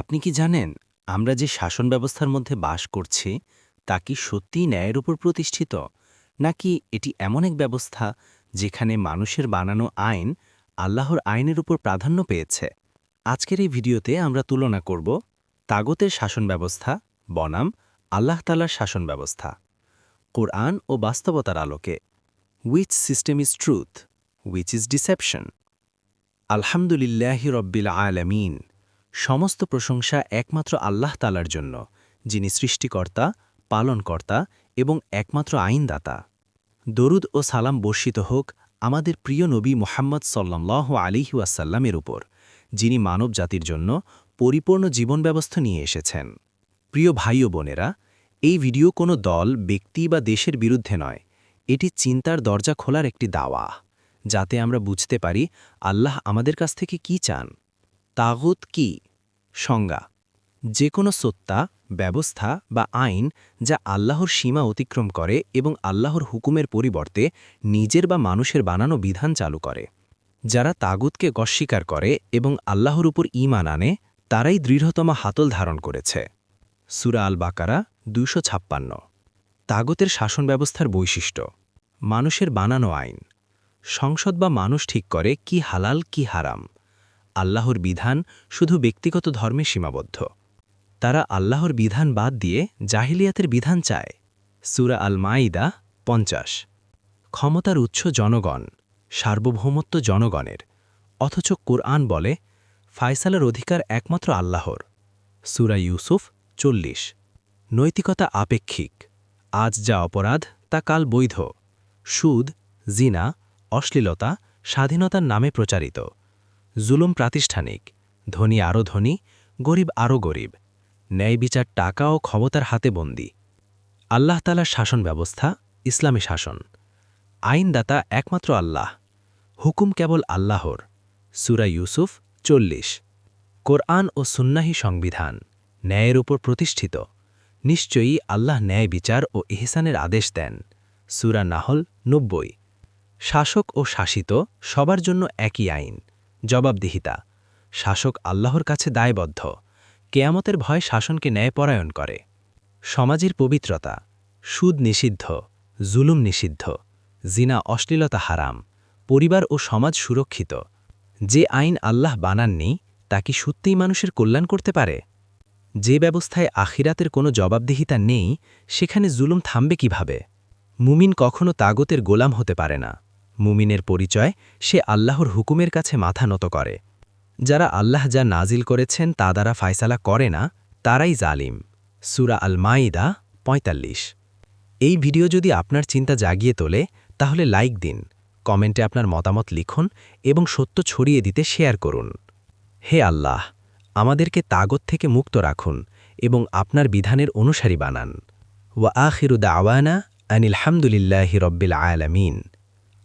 আপনি কি জানেন, আমরা যে শাসন ব্যবস্থার মধ্যে বাস করছি, তা কি সত্যিই ন্যায়ের উপর প্রতিষ্ঠিত? নাকি এটি এমন এক ব্যবস্থা, যেখানে মানুষের বানানো আইন আল্লাহর আইনের উপর প্রাধান্য পেয়েছে? আজকের এই ভিডিওতে আমরা তুলনা করব তাগতের শাসন ব্যবস্থা, বনাম আল্লাহ তালার শাসন ব্যবস্থা। কোরআন ও বাস্তবতার আলোকে। Which system is truth which is deception আলহামদুলিল্লাহি রব্বিল আলামিন। সমস্ত প্রশংসা একমাত্র আল্লাহ তালার জন্য, যিনি সৃষ্টিকর্তা, পালনকর্তা এবং একমাত্র আইনদাতা। দরুদ ও সালাম বর্ষিত হোক আমাদের প্রিয় নবী মোহাম্মদ সাল্লাহ আলিহাসাল্লামের উপর, যিনি মানব জাতির জন্য পরিপূর্ণ জীবন ব্যবস্থা নিয়ে এসেছেন। প্রিয় ভাই ও বোনেরা, এই ভিডিও কোনো দল, ব্যক্তি বা দেশের বিরুদ্ধে নয়। এটি চিন্তার দরজা খোলার একটি দাওয়া, যাতে আমরা বুঝতে পারি আল্লাহ আমাদের কাছ থেকে কি চান। তাগুত কি? সংজ্ঞা। যে কোনো সত্তা, ব্যবস্থা বা আইন যা আল্লাহর সীমা অতিক্রম করে এবং আল্লাহর হুকুমের পরিবর্তে নিজের বা মানুষের বানানো বিধান চালু করে। যারা তাগুতকে অস্বীকার করে এবং আল্লাহর উপর ঈমান আনে, তারাই দৃঢ়তম হাতল ধারণ করেছে। সুরা আল বাকারা দুশো ছাপ্পান্ন। তাগতের শাসন ব্যবস্থার বৈশিষ্ট্য। মানুষের বানানো আইন। সংসদ বা মানুষ ঠিক করে কি হালাল, কি হারাম। আল্লাহর বিধান শুধু ব্যক্তিগত ধর্মে সীমাবদ্ধ। তারা আল্লাহর বিধান বাদ দিয়ে জাহিলিয়াতের বিধান চায়। সুরা আল মাইদা পঞ্চাশ। ক্ষমতার উৎস জনগণ, সার্বভৌমত্ব জনগণের, অথচ কোরআন বলে, ফায়সালার অধিকার একমাত্র আল্লাহর। সুরা ইউসুফ চল্লিশ। নৈতিকতা আপেক্ষিক। আজ যা অপরাধ, তা কাল বৈধ। সুদ, জিনা, অশ্লীলতা, স্বাধীনতার নামে প্রচারিত। জুলুম প্রাতিষ্ঠানিক। ধনী আরও ধনী, গরিব আরও গরিব। ন্যায় বিচার টাকা ও ক্ষমতার হাতে বন্দী। আল্লাহ তালার শাসন ব্যবস্থা, ইসলামী শাসন। আইনদাতা একমাত্র আল্লাহ। হুকুম কেবল আল্লাহর। সুরা ইউসুফ চল্লিশ। কোরআন ও সুন্নাহি সংবিধান ন্যায়ের উপর প্রতিষ্ঠিত। নিশ্চয়ই আল্লাহ ন্যায় বিচার ও ইহসানের আদেশ দেন। সুরা নাহল নব্বই। শাসক ও শাসিত সবার জন্য একই আইন। জবাবদিহিতা। শাসক আল্লাহর কাছে দায়বদ্ধ। কেয়ামতের ভয় শাসনকে ন্যায়পরায়ণ করে। সমাজের পবিত্রতা। সুদ নিষিদ্ধ। জুলুম নিষিদ্ধ। জিনা অশ্লীলতা হারাম। পরিবার ও সমাজ সুরক্ষিত। যে আইন আল্লাহ বানাননি, তা কি সত্যিই মানুষের কল্যাণ করতে পারে? যে ব্যবস্থায় আখিরাতের কোনো জবাবদিহিতা নেই, সেখানে জুলুম থামবে কীভাবে? মুমিন কখনো তাগতের গোলাম হতে পারে না। মুমিনের পরিচয় সে আল্লাহর হুকুমের কাছে মাথা নত করে। যারা আল্লাহ যা নাজিল করেছেন তা দ্বারা ফায়সালা করে না, তারাই জালিম। সুরা আল মাইদা পঁয়তাল্লিশ। এই ভিডিও যদি আপনার চিন্তা জাগিয়ে তোলে, তাহলে লাইক দিন, কমেন্টে আপনার মতামত লিখুন এবং সত্য ছড়িয়ে দিতে শেয়ার করুন। হে আল্লাহ, আমাদেরকে তাগত থেকে মুক্ত রাখুন এবং আপনার বিধানের অনুসারী বানান। ওয়া আখিরুদা আওয়ানা আনিল হামদুলিল্লাহি রব্বিল আয়ালামিন